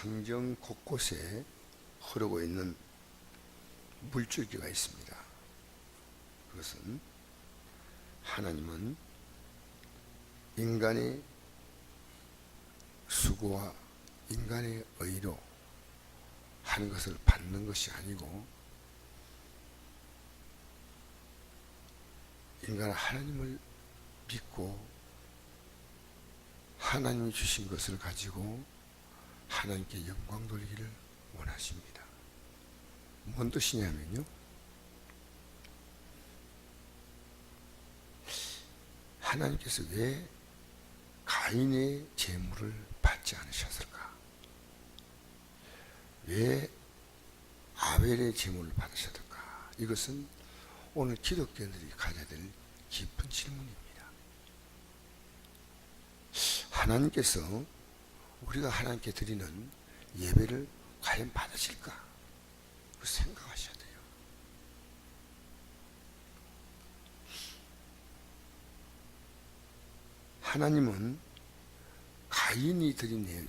성경 곳곳에 흐르고 있는 물줄기가 있습니다. 그것은 하나님은 인간의 수고와 인간의 의로 하는 것을 받는 것이 아니고 인간은 하나님을 믿고 하나님이 주신 것을 가지고 하나님께 영광 돌리기를 원하십니다. 뭔 뜻이냐면요. 하나님께서 왜 가인의 재물을 받지 않으셨을까? 왜 아벨의 재물을 받으셨을까? 이것은 오늘 기독교인들이 가져야 될 깊은 질문입니다. 하나님께서 우리가 하나님께 드리는 예배를 과연 받으실까? 그 생각하셔야 돼요. 하나님은 가인이 드린 예-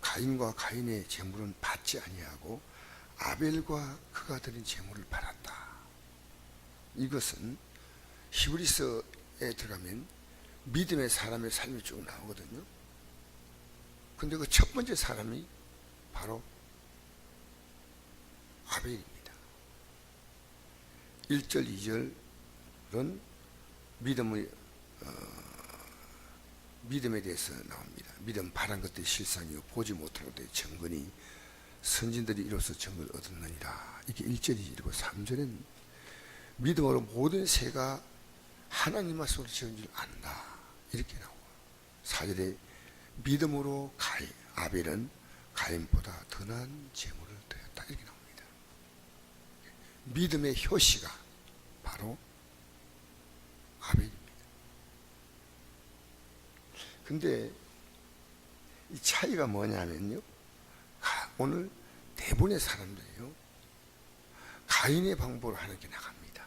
가인과 가인의 재물은 받지 아니하고 아벨과 그가 드린 재물을 받았다. 이것은 히브리서에 들어가면 믿음의 사람의 삶이 쭉 나오거든요. 근데 그 첫 번째 사람이 바로 아벨입니다. 1절, 2절은 믿음의 어, 믿음에 대해서 나옵니다. 믿음 바란 것들이 실상이요 보지 못한 것들이 증거니 선진들이 이로써 증거를 얻었느니라. 이게 1절이 고 3절은 믿음으로 모든 새가 하나님 말씀으로 지은 줄 안다. 이렇게 나오고 4절에 믿음으로 가인, 아벨은 가인보다 더 나은 재물을 드렸다. 이렇게 나옵니다. 믿음의 효시가 바로 아벨입니다. 근데 이 차이가 뭐냐면요. 가- 오늘 대부분의 사람들이요. 가인의 방법으로 하나님께 나갑니다.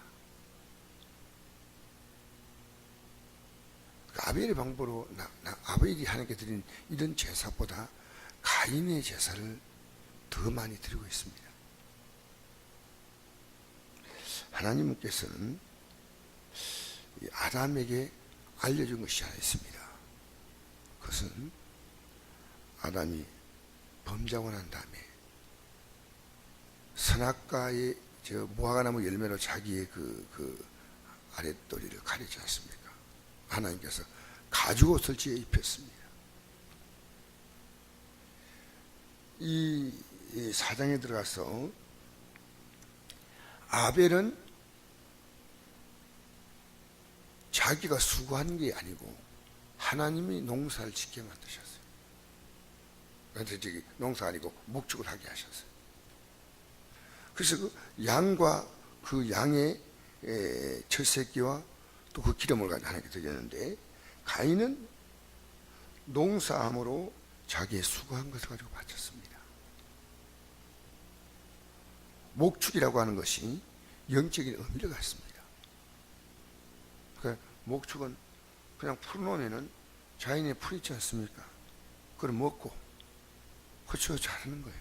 그 아벨의 방법으로 나, 나, 아벨이 하나님께 드린 이런 제사보다 가인의 제사를 더 많이 드리고 있습니다. 하나님께서는 이 아담에게 알려준 것이 하나 있습니다. 그것은 아담이 범장을 한 다음에 선악과의 저 무화과나무 열매로 자기의 그, 그 아랫도리를 가리지 않습니까? 하나님께서 가죽옷을 지어 입혔습니다. 이, 이 사장에 들어가서 아벨은 자기가 수고한 게 아니고 하나님이 농사를 짓게 만드셨어요. 그래서 저기 농사 아니고 목축을 하게 하셨어요. 그래서 그 양과 그 양의 에, 첫 새끼와 또 그 기름을 가지고 하나님께 드렸는데 가인은 농사함으로 자기의 수고한 것을 가지고 바쳤습니다. 목축이라고 하는 것이 영적인 의미를 갖습니다. 그러니까 목축은 그냥 풀놓으면은 자연에 풀 있지 않습니까? 그걸 먹고 그쳐 자라는 거예요.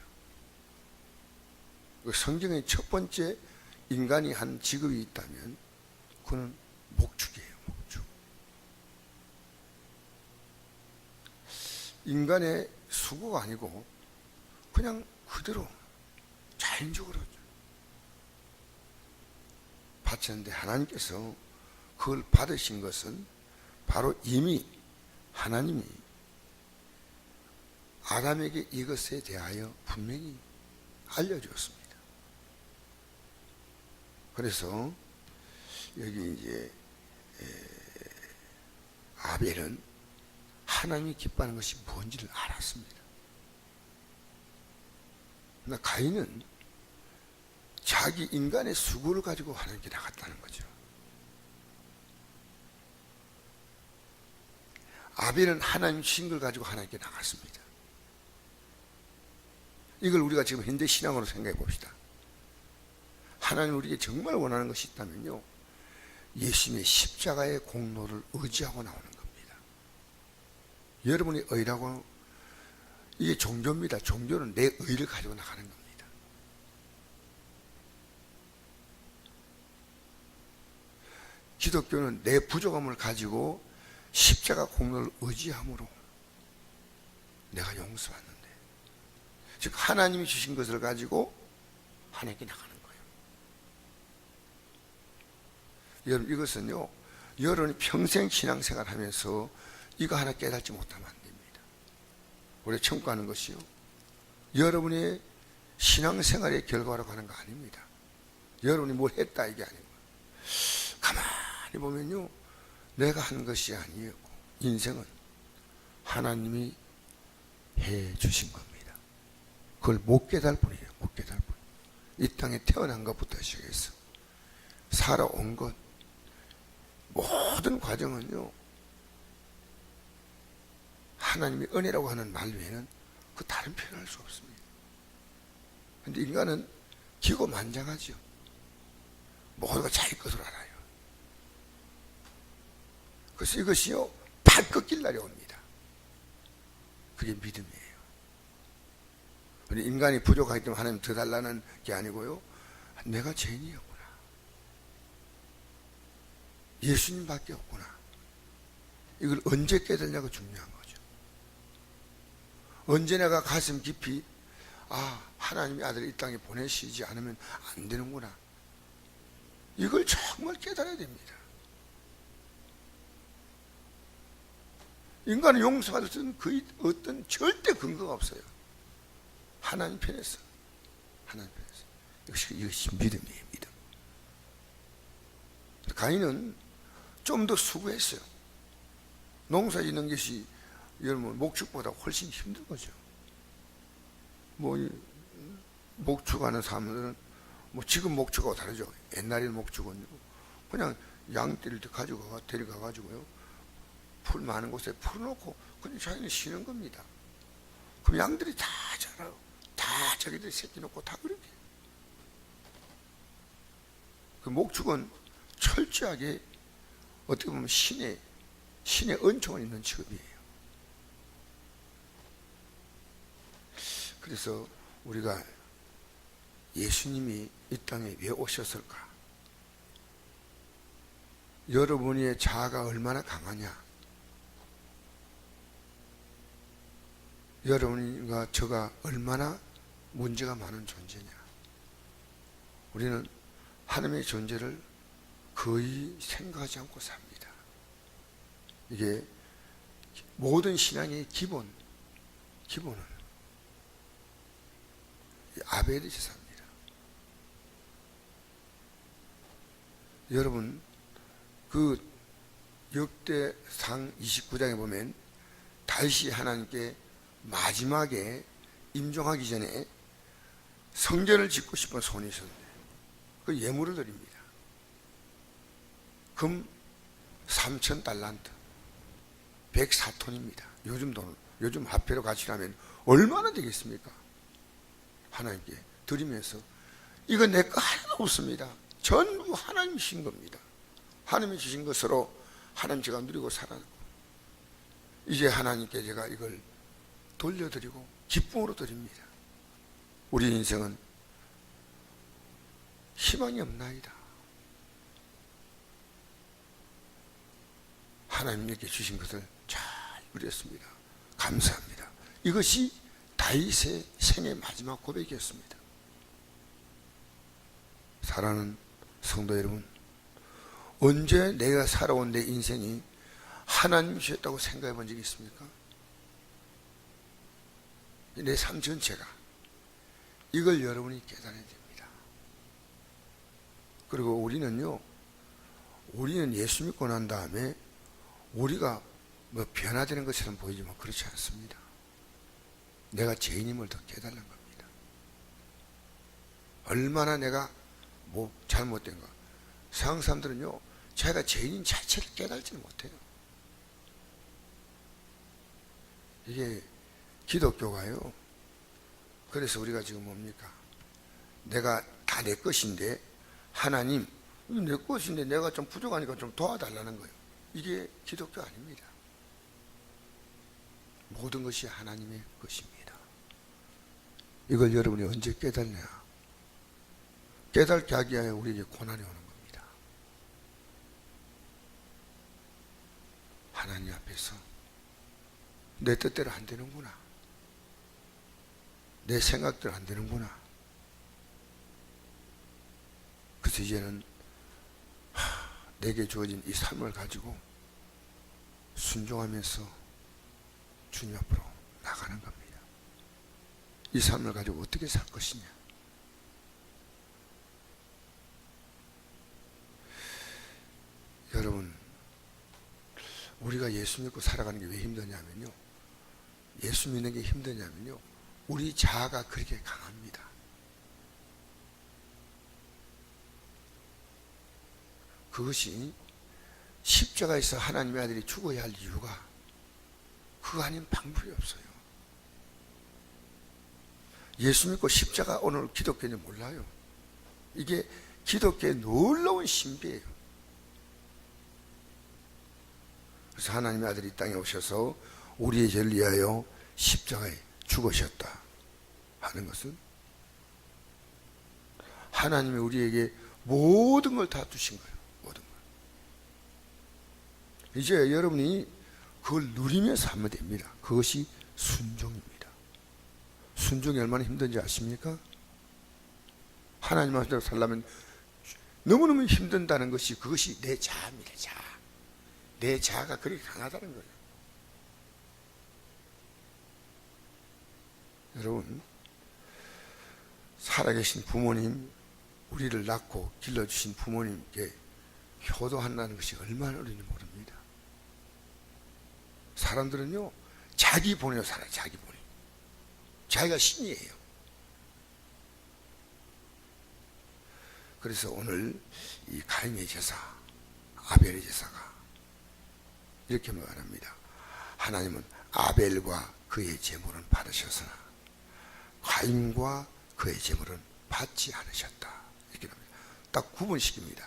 그 성경의 첫 번째 인간이 한 직업이 있다면 그는 목축이에요. 목축. 인간의 수고가 아니고 그냥 그대로 자연적으로 바쳤는데 하나님께서 그걸 받으신 것은 바로 이미 하나님이 아담에게 이것에 대하여 분명히 알려주었습니다. 그래서 여기 이제 아벨은 하나님이 기뻐하는 것이 뭔지를 알았습니다. 그러나 가인은 자기 인간의 수고를 가지고 하나님께 나갔다는 거죠. 아벨은 하나님 주신 걸 가지고 하나님께 나갔습니다. 이걸 우리가 지금 현대 신앙으로 생각해 봅시다. 하나님 우리에게 정말 원하는 것이 있다면요. 예수님의 십자가의 공로를 의지하고 나오는 겁니다. 여러분이 의라고 이게 종교입니다. 종교는 내 의를 가지고 나가는 겁니다. 기독교는 내 부족함을 가지고 십자가 공로를 의지함으로 내가 용서받는데 즉 하나님이 주신 것을 가지고 하나님께 나가는 거예요. 여러분 이것은요 여러분이 평생 신앙생활 하면서 이거 하나 깨닫지 못하면 안 됩니다. 우리 청구하는 것이요 여러분의 신앙생활의 결과로 가는 거 아닙니다. 여러분이 뭘 했다 이게 아니고 가만히 보면요 내가 한 것이 아니에요. 인생은 하나님이 해 주신 겁니다. 그걸 못 깨달을 뿐이에요. 못 깨달을 뿐. 이 땅에 태어난 것부터 시작해서 살아온 것 모든 과정은요. 하나님의 은혜라고 하는 말 외에는 그 다른 표현할 수 없습니다. 근데 인간은 기고만장하죠. 모두가 자기 것으로 알아요. 그래서 이것이요, 다 꺾일 날이 옵니다. 그게 믿음이에요. 인간이 부족하기 때문에 하나님 더 달라는 게 아니고요, 내가 죄인이었구나. 예수님밖에 없구나. 이걸 언제 깨달냐가 중요한 거죠. 언제 내가 가슴 깊이, 아, 하나님의 아들을 이 땅에 보내시지 않으면 안 되는구나. 이걸 정말 깨달아야 됩니다. 인간은 용서받을 수 있는 그 어떤 절대 근거가 없어요. 하나님 편에서. 하나님 편에서. 이것이, 이것이 믿음이에요, 믿음. 가인은 좀 더 수고했어요. 농사 짓는 것이 여러분 목축보다 훨씬 힘든 거죠. 뭐, 이 목축하는 사람들은 뭐 지금 목축하고 다르죠. 옛날에는 목축은 그냥 양떼를 가지고 데려가 가지고요. 풀 많은 곳에 풀어놓고 그냥 자기는 쉬는 겁니다. 그럼 양들이 다 자라요. 다 자기들 새끼 놓고 다 그렇게. 그 목축은 철저하게 어떻게 보면 신의 신의 은총을 있는 직업이에요. 그래서 우리가 예수님이 이 땅에 왜 오셨을까? 여러분의 자아가 얼마나 강하냐? 여러분과 저가 얼마나 문제가 많은 존재냐? 우리는 하나님의 존재를 거의 생각하지 않고 삽니다. 이게 모든 신앙의 기본, 기본은 아벨이 제사입니다. 여러분, 그 역대상 29장에 보면 다시 하나님께 마지막에 임종하기 전에 성전을 짓고 싶은 손이 있었는데 그 예물을 드립니다. 금 3천 달란트 104톤입니다. 요즘 돈 요즘 화폐로 가치라면 얼마나 되겠습니까? 하나님께 드리면서 이건 내거 하나도 없습니다. 전부 하나님 주신 겁니다. 하나님이 주신 것으로 하나님 제가 누리고 살았고 이제 하나님께 제가 이걸 돌려드리고 기쁨으로 드립니다. 우리 인생은 희망이 없나이다. 하나님께 주신 것을 잘 누렸습니다. 감사합니다. 이것이 다윗의 생의 마지막 고백이었습니다. 사랑하는 성도 여러분, 언제 내가 살아온 내 인생이 하나님 주셨다고 생각해 본 적이 있습니까? 내 삶 전체가 이걸 여러분이 깨달아야 됩니다. 그리고 우리는요, 우리는 예수 믿고 난 다음에 우리가 뭐 변화되는 것처럼 보이지만 그렇지 않습니다. 내가 죄인임을 더 깨달는 겁니다. 얼마나 내가 뭐 잘못된가. 세상 사람들은요, 자기가 죄인인 자체를 깨달지는 못해요. 이게 기독교가요. 그래서 우리가 지금 뭡니까? 내가 다 내 것인데 하나님 내 것인데 내가 좀 부족하니까 좀 도와달라는 거예요. 이게 기독교 아닙니다. 모든 것이 하나님의 것입니다. 이걸 여러분이 언제 깨달냐? 깨닫게 하기 위하여 우리에게 고난이 오는 겁니다. 하나님 앞에서 내 뜻대로 안 되는구나. 내 생각대로 안 되는구나. 그래서 이제는 하, 내게 주어진 이 삶을 가지고 순종하면서 주님 앞으로 나가는 겁니다. 이 삶을 가지고 어떻게 살 것이냐. 여러분, 우리가 예수 믿고 살아가는 게 왜 힘드냐면요. 예수 믿는 게 힘드냐면요. 우리 자아가 그렇게 강합니다. 그것이 십자가에서 하나님의 아들이 죽어야 할 이유가 그거 아닌 방법이 없어요. 예수 믿고 십자가 오늘 기독교는 몰라요. 이게 기독교의 놀라운 신비예요. 그래서 하나님의 아들이 이 땅에 오셔서 우리의 죄를 위하여 십자가에 죽으셨다 하는 것은 하나님이 우리에게 모든 걸다 주신 거예요. 이제 여러분이 그걸 누리면서 하면 됩니다. 그것이 순종입니다. 순종이 얼마나 힘든지 아십니까? 하나님 말대로 살려면 너무너무 힘든다는 것이 그것이 내 자아입니다. 자아. 내 자아가 그렇게 강하다는 거예요. 여러분, 살아계신 부모님, 우리를 낳고 길러주신 부모님께 효도한다는 것이 얼마나 어린지 모릅니다. 사람들은요, 자기 본에로 살아요, 자기 본에. 자기가 신이에요. 그래서 오늘 이 가인의 제사, 아벨의 제사가 이렇게 말합니다. 하나님은 아벨과 그의 제물은 받으셨으나 가인과 그의 제물은 받지 않으셨다. 이렇게 합니다. 딱 구분시킵니다.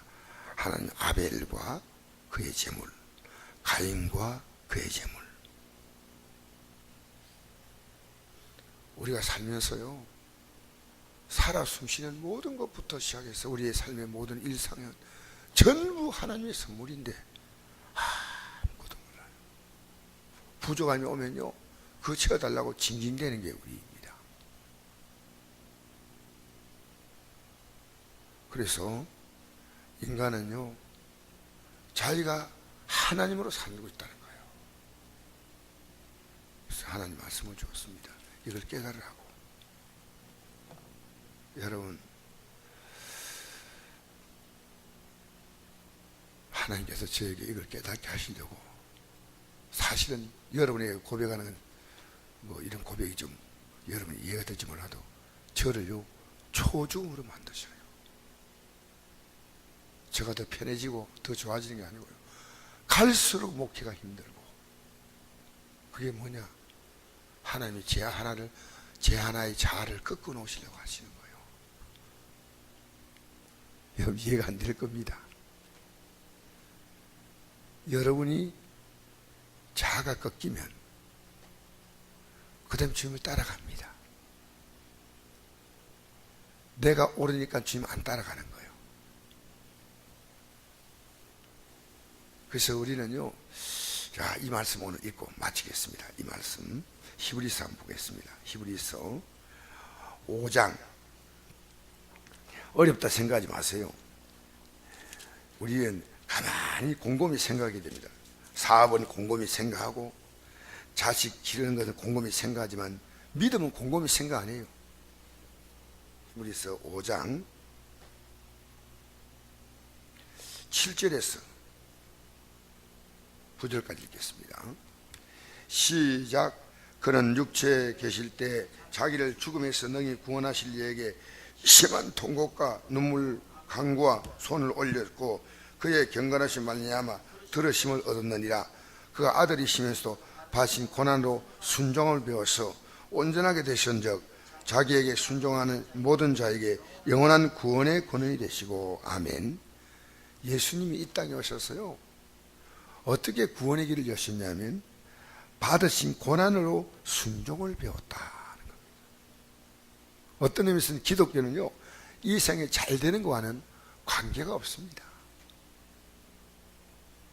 하나님 아벨과 그의 제물, 가인과 그의 제물. 우리가 살면서요, 살아 숨쉬는 모든 것부터 시작해서 우리의 삶의 모든 일상은 전부 하나님의 선물인데, 아무것도 몰라요. 부족함이 오면요, 그거 채워달라고 징징대는 게 우리입니다. 그래서 인간은요, 자기가 하나님으로 살고 있다는 거예요. 그래서 하나님 말씀을 주었습니다. 이걸 깨달으라고. 여러분, 하나님께서 저에게 이걸 깨닫게 하시려고 사실은 여러분에게 고백하는 건뭐 이런 고백이 좀 여러분이 이해가 될지 몰라도 저를요 초중으로 만드셔요. 제가 더 편해지고 더 좋아지는 게 아니고요. 갈수록 목회가 힘들고 그게 뭐냐? 하나님이 제 하나를 제 하나의 자아를 꺾어 놓으시려고 하시는 거예요. 여러분 이해가 안 될 겁니다. 여러분이 자아가 꺾이면 그 다음 주님을 따라갑니다. 내가 오르니까 주님 안 따라가는 거예요. 그래서 우리는요, 자, 이 말씀 오늘 읽고 마치겠습니다. 이 말씀. 히브리서 한번 보겠습니다. 히브리서 5장. 어렵다 생각하지 마세요. 우리는 가만히 곰곰이 생각하게 됩니다. 사업은 곰곰이 생각하고, 자식 기르는 것은 곰곰이 생각하지만, 믿음은 곰곰이 생각 안 해요. 히브리서 5장 7절에서 9절까지 읽겠습니다. 시작. 그는 육체에 계실 때 자기를 죽음에서 능히 구원하실 이에게 심한 통곡과 눈물 강구와 손을 올렸고 그의 경건하신 말미암아 들으심을 얻었느니라. 그가 아들이시면서도 받으신 고난으로 순종을 배워서 온전하게 되신즉 자기에게 순종하는 모든 자에게 영원한 구원의 권원이 되시고 아멘. 예수님이 이 땅에 오셔서요. 어떻게 구원의 길을 여셨냐면 받으신 고난으로 순종을 겁니다. 어떤 의미에서는 기독교는요, 이 생에 잘 되는 거와는 관계가 없습니다.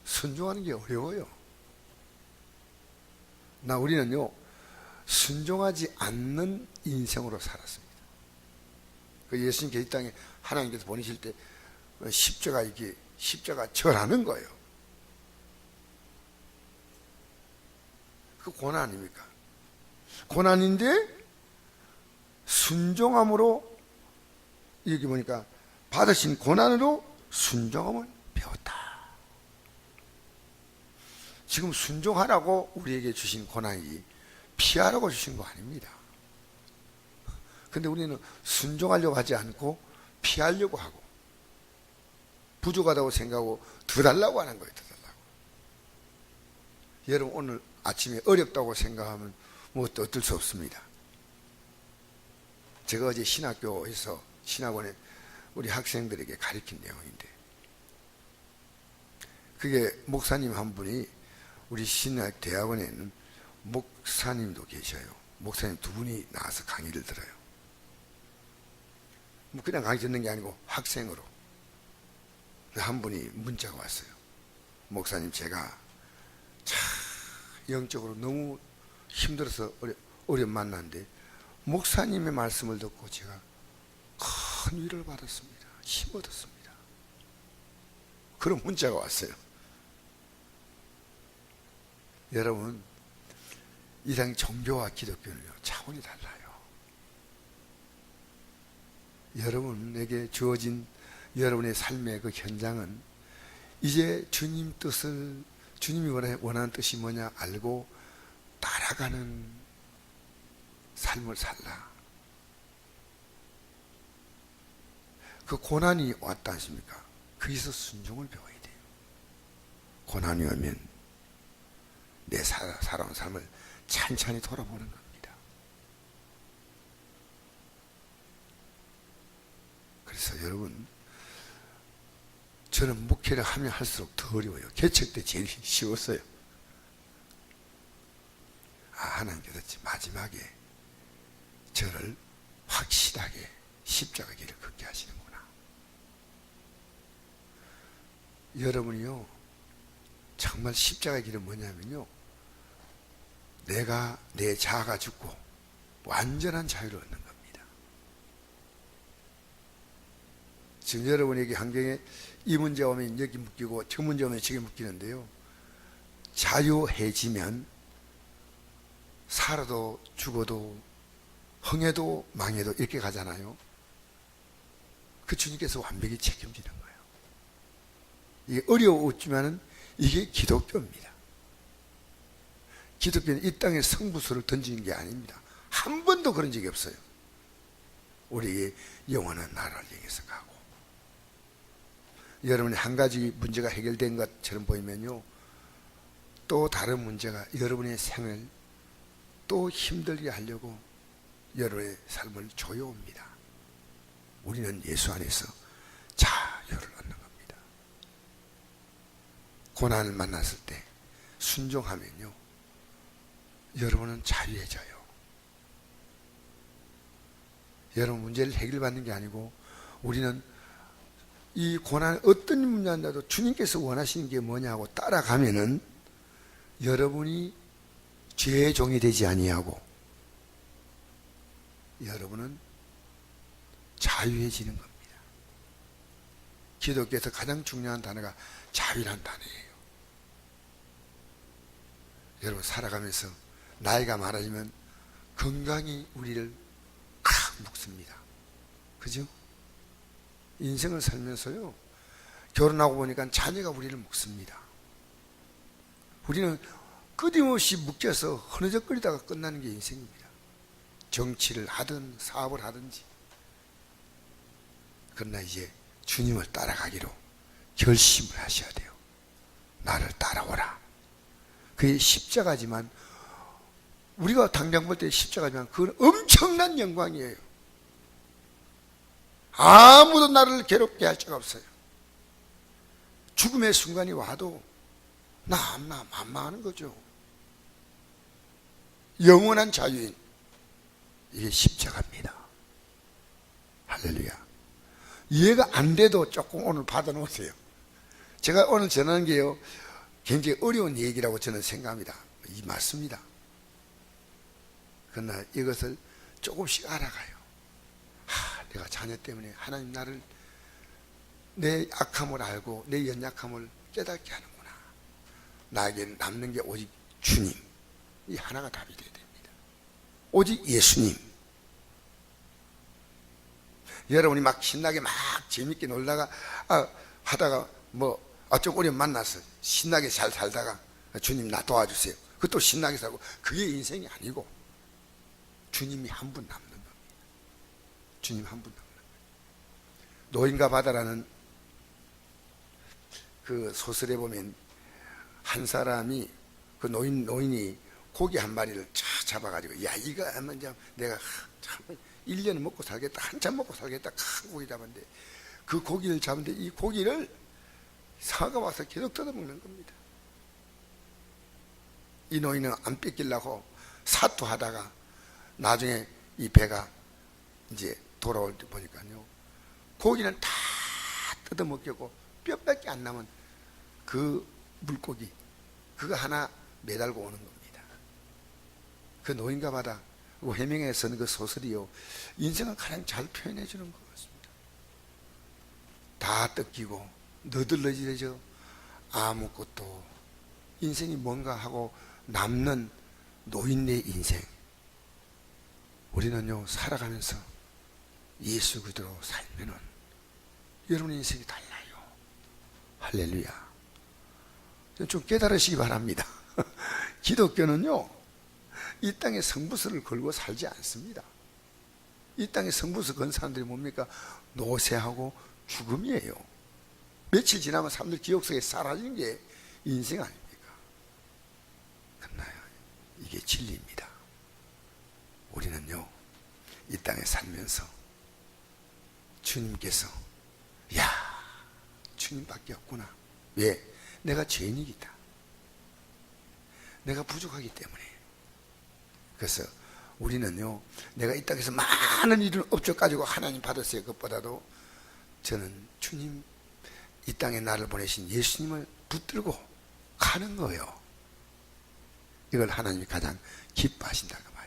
순종하는 게 어려워요. 나 우리는요, 순종하지 않는 인생으로 살았습니다. 그 예수님께서 이 땅에 하나님께서 보내실 때 십자가 이게 십자가 절하는 거예요. 그 고난 아닙니까? 고난인데 순종함으로 여기 보니까 받으신 고난으로 순종함을 배웠다. 지금 순종하라고 우리에게 주신 고난이 피하라고 주신 거 아닙니다. 근데 우리는 순종하려고 하지 않고 피하려고 하고 부족하다고 생각하고 더 달라고 하는 거예요. 더 달라고. 여러분 오늘 아침에 어렵다고 생각하면 뭐 어쩔 수 없습니다. 제가 어제 신학교에서 신학원에 우리 학생들에게 가르친 내용인데 그게 목사님 한 분이 우리 신학 대학원에는 목사님도 계셔요. 목사님 두 분이 나와서 강의를 들어요. 뭐 그냥 강의 듣는 게 아니고 학생으로 한 분이 문자가 왔어요. 목사님 제가 참 영적으로 너무 힘들어서 어려, 어려움 만났는데 목사님의 말씀을 듣고 제가 큰 위를 받았습니다. 힘 얻었습니다. 그런 문자가 왔어요. 여러분, 이상 종교와 기독교는요, 차원이 달라요. 여러분에게 주어진 여러분의 삶의 그 현장은 이제 주님 뜻을, 주님이 원하는 뜻이 뭐냐 알고 따라가는 삶을 살라. 그 고난이 왔다 하십니까? 거기서 순종을 배워야 돼요. 고난이 오면 내 살아, 살아온 삶을 찬찬히 돌아보는 겁니다. 그래서 여러분, 저는 목회를 하면 할수록 더 어려워요. 개척 때 제일 쉬웠어요. 아, 하나님께서 마지막에 저를 확실하게 십자가 길을 걷게 하시는구나. 여러분이요, 정말 십자가 길은 뭐냐면요, 내가 내 자아가 죽고 완전한 자유를 얻는 겁니다. 지금 여러분에게 환경에 이 문제 오면 여기 묶이고 저 문제 오면 저기 묶이는데요. 자유해지면 살아도 죽어도 흥해도 망해도 이렇게 가잖아요. 그 주님께서 완벽히 책임지는 거예요. 이게 어려웠지만은 이게 기독교입니다. 기독교는 이 땅에 성부수를 던지는 게 아닙니다. 한 번도 그런 적이 없어요. 우리의 영원한 나라를 향해서 가고. 여러분이 한 가지 문제가 해결된 것처럼 보이면요. 또 다른 문제가 여러분의 생을 또 힘들게 하려고 여러분의 삶을 조여옵니다. 우리는 예수 안에서 자유를 얻는 겁니다. 고난을 만났을 때 순종하면요. 여러분은 자유해져요. 여러분 문제를 해결받는 게 아니고 우리는 이 고난 어떤 문제인데도 주님께서 원하시는 게 뭐냐고 따라가면은 여러분이 죄의 종이 되지 아니하고 여러분은 자유해지는 겁니다. 기독교에서 가장 중요한 단어가 자유란 단어예요. 여러분 살아가면서 나이가 많아지면 건강이 우리를 칵 묶습니다. 그죠? 인생을 살면서요. 결혼하고 보니까 자녀가 우리를 묶습니다. 우리는 끊임없이 묶여서 흐느적거리다가 끝나는 게 인생입니다. 정치를 하든 사업을 하든지. 그러나 이제 주님을 따라가기로 결심을 하셔야 돼요. 나를 따라오라. 그게 십자가지만 우리가 당장 볼 때 십자가지만 그건 엄청난 영광이에요. 아무도 나를 괴롭게 할 자가 없어요. 죽음의 순간이 와도 나, 나, 만만하는 거죠. 영원한 자유인. 이게 십자가입니다. 할렐루야. 이해가 안 돼도 조금 오늘 받아놓으세요. 제가 오늘 전하는 게요, 굉장히 어려운 얘기라고 저는 생각합니다. 이 맞습니다. 그러나 이것을 조금씩 알아가요. 하, 내가 자녀 때문에 하나님 나를 내 악함을 알고 내 연약함을 깨닫게 하는구나. 나에게 남는 게 오직 주님. 이 하나가 답이 돼야 됩니다. 오직 예수님. 여러분이 막 신나게 막 재밌게 놀다가 아, 하다가 뭐 어쩌고 우리 만나서 신나게 잘 살다가 주님 나 도와주세요. 그것도 신나게 살고 그게 인생이 아니고 주님이 한분 겁니다. 주님 한 분. 노인과 바다라는 그 소설에 보면 한 사람이 그 노인 노인이 고기 한 마리를 쫙 잡아가지고 야 이거 하면 내가 참 1년 먹고 살겠다 한참 먹고 살겠다 큰 고기 잡았는데 그 고기를 잡는데 이 고기를 사가 와서 계속 뜯어먹는 겁니다. 이 노인은 안 뺏기려고 사투하다가 나중에 이 배가 이제 돌아올 때 보니까요 고기는 다 뜯어먹겠고 뼈밖에 안 남은 그 물고기 그거 하나 매달고 오는 겁니다. 그 노인과 바다 그 해명에 쓰는 그 소설이요 인생을 가장 잘 표현해 주는 것 같습니다. 다 뜯기고 너들러지져 아무것도 인생이 뭔가 하고 남는 노인의 인생 우리는요 살아가면서 예수 그대로 살면은 여러분의 인생이 달라요. 할렐루야. 좀 깨달으시기 바랍니다. 기독교는요 이 땅에 성부서를 걸고 살지 않습니다. 이 땅에 성부서 건 사람들이 뭡니까? 노쇠하고 죽음이에요. 며칠 지나면 사람들 기억 속에 사라지는 게 인생 아닙니까? 그러나요, 이게 진리입니다. 우리는요, 이 땅에 살면서 주님께서, 야, 주님밖에 없구나. 왜? 내가 죄인이기다. 내가 부족하기 때문에. 그래서 우리는요, 내가 이 땅에서 많은 일을 업적 가지고 하나님 받았어요. 그것보다도 저는 주님 이 땅에 나를 보내신 예수님을 붙들고 가는 거예요. 이걸 하나님이 가장 기뻐하신다고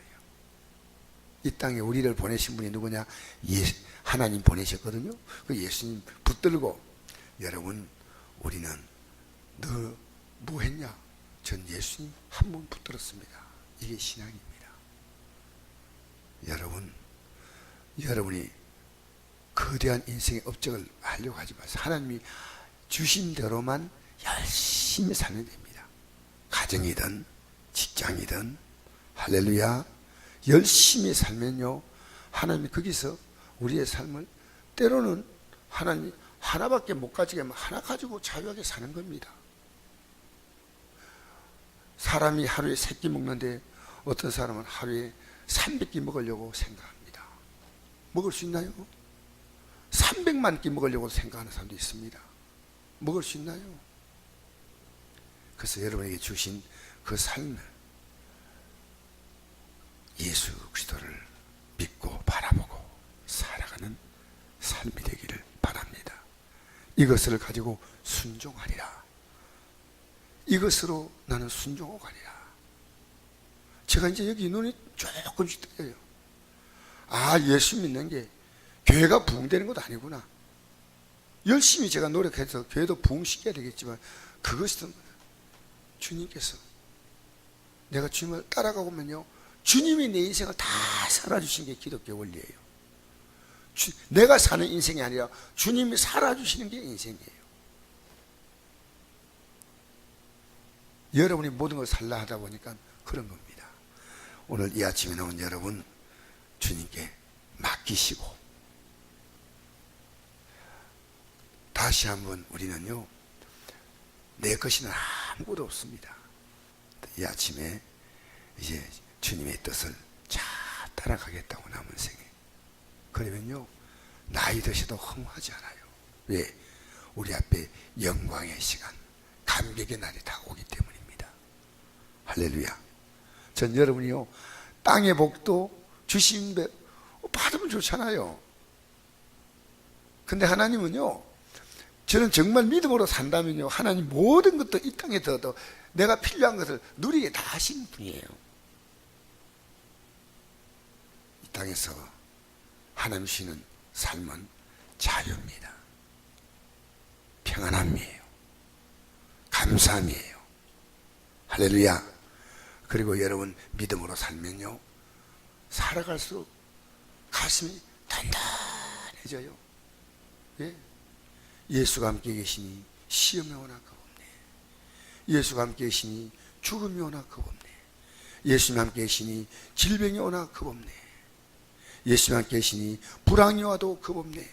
이 땅에 우리를 보내신 분이 누구냐? 예, 하나님 보내셨거든요. 그 예수님 붙들고 여러분 우리는 너뭐 했냐? 전 예수님 한 번 붙들었습니다. 이게 신앙입니다. 여러분 여러분이 거대한 인생의 업적을 하려고 하지 마세요. 하나님이 주신 대로만 열심히 살면 됩니다. 가정이든 직장이든 할렐루야 열심히 살면요 하나님이 거기서 우리의 삶을 때로는 하나님이 하나밖에 못 가지게 하면 하나 가지고 자유하게 사는 겁니다. 사람이 하루에 세끼 먹는데 어떤 사람은 하루에 300끼 먹으려고 생각합니다. 먹을 수 있나요? 300만 끼 먹으려고 생각하는 사람도 있습니다. 먹을 수 있나요? 그래서 여러분에게 주신 그 삶을 예수 그리스도를 믿고 바라보고 살아가는 삶이 되기를 바랍니다. 이것을 가지고 순종하리라. 이것으로 나는 순종하고 가리라. 제가 이제 여기 눈이 조금씩 떠요. 아, 예수 믿는 게 교회가 부흥되는 것도 아니구나. 열심히 제가 노력해서 교회도 부흥시켜야 되겠지만 그것은 주님께서 내가 주님을 따라가고 면요 주님이 내 인생을 다 살아주신 게 기독교 원리예요. 주, 내가 사는 인생이 아니라 주님이 살아주시는 게 인생이에요. 여러분이 모든 걸 살라 하다 보니까 그런 겁니다. 오늘 이 아침에 나온 여러분 주님께 맡기시고 다시 한번 우리는요 내 것이는 아무것도 없습니다. 이 아침에 이제 주님의 뜻을 잘 따라가겠다고 남은 생에 그러면요 나이 드셔도 허무하지 않아요. 왜? 우리 앞에 영광의 시간, 감격의 날이 다오기 때문입니다. 할렐루야. 전 여러분이요 땅의 복도 주신 배 받으면 좋잖아요. 근데 하나님은요, 저는 정말 믿음으로 산다면요, 하나님 모든 것도 이 땅에 더도 내가 필요한 것을 누리게 다 하시는 분이에요. 이 땅에서 하나님 쉬는 삶은 자유입니다. 평안함이에요. 감사함이에요. 할렐루야. 그리고 여러분 믿음으로 살면요. 살아갈수록 가슴이 단단해져요. 예? 예수가 함께 계시니 시험이 오나 겁없네. 예수가 함께 계시니 죽음이 오나 겁없네. 예수님 함께 계시니 질병이 오나 겁없네. 예수님 함께 계시니 불황이 와도 겁없네.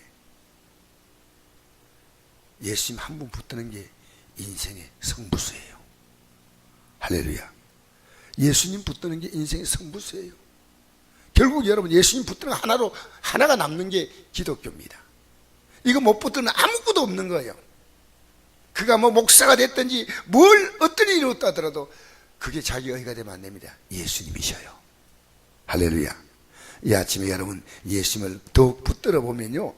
예수님 한 분 붙드는 게 인생의 성부수예요. 할렐루야. 예수님 붙드는 게 인생의 성부수예요. 결국 여러분 예수님 붙드는 거 하나로 하나가 남는 게 기독교입니다. 이거 못 붙드는 아무것도 없는 거예요. 그가 뭐 목사가 됐든지 뭘 어떤 일이 없다 하더라도 그게 자기 의가 되면 안 됩니다. 예수님이셔요. 할렐루야. 이 아침에 여러분 예수님을 더욱 붙들어 보면요.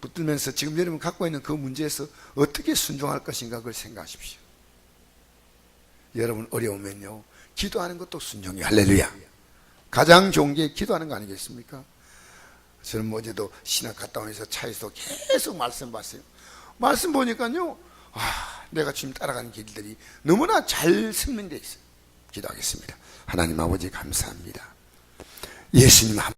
붙들면서 지금 여러분 갖고 있는 그 문제에서 어떻게 순종할 것인가 그걸 생각하십시오. 여러분 어려우면요. 기도하는 것도 순종이 할렐루야. 가장 좋은 게 기도하는 거 아니겠습니까? 저는 뭐 어제도 신학 갔다 오면서 차에서 계속 말씀 봤어요. 말씀 보니까요. 아, 내가 지금 따라가는 길들이 너무나 잘 설명되어 있어요. 기도하겠습니다. 하나님 아버지 감사합니다. 예수님 한